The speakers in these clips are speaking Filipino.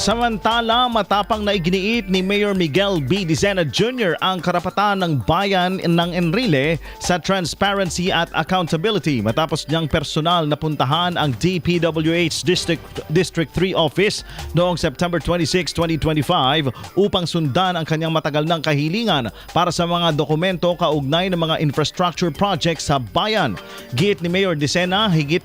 Samantala, matapang na iginiit ni Mayor Miguel B. Dizena Jr. ang karapatan ng bayan ng Enrile sa transparency at accountability matapos niyang personal na puntahan ang DPWH District, District 3 Office noong September 26, 2025 upang sundan ang kanyang matagal ng kahilingan para sa mga dokumento kaugnay ng mga infrastructure projects sa bayan. Giit ni Mayor Dizena, higit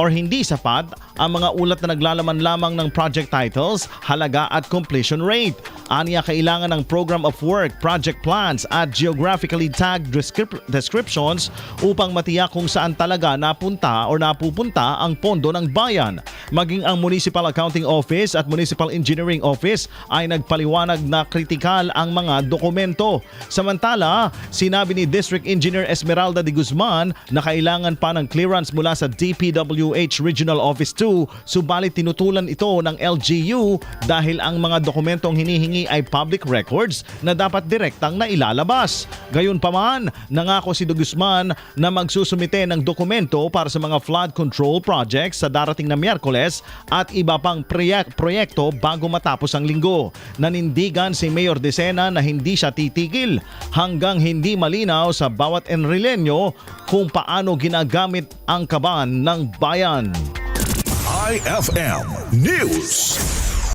or hindi sapat ang mga ulat na naglalaman lamang ng project titles, halaga at completion rate. Aniya kailangan ng program of work, project plans at geographically tagged descrip- descriptions upang matiyak kung saan talaga napunta or napupunta ang pondo ng bayan. Maging ang Municipal Accounting Office at Municipal Engineering Office ay nagpaliwanag na kritikal ang mga dokumento. Samantala, sinabi ni District Engineer Esmeralda de Guzman na kailangan pa ng clearance mula sa DPWH Regional Office 2 subalit tinutulan ito ng LGU dahil ang mga dokumentong hinihingi ay public records na dapat direktang na ilalabas. Gayunpaman, nangako si Guzman na magsusumite ng dokumento para sa mga flood control projects sa darating na Miyerkules at iba pang proyek- proyekto bago matapos ang linggo. Nanindigan si Mayor Decena na hindi siya titigil hanggang hindi malinaw sa bawat Enrileño kung paano ginagamit ang kaban ng bayan. FM News.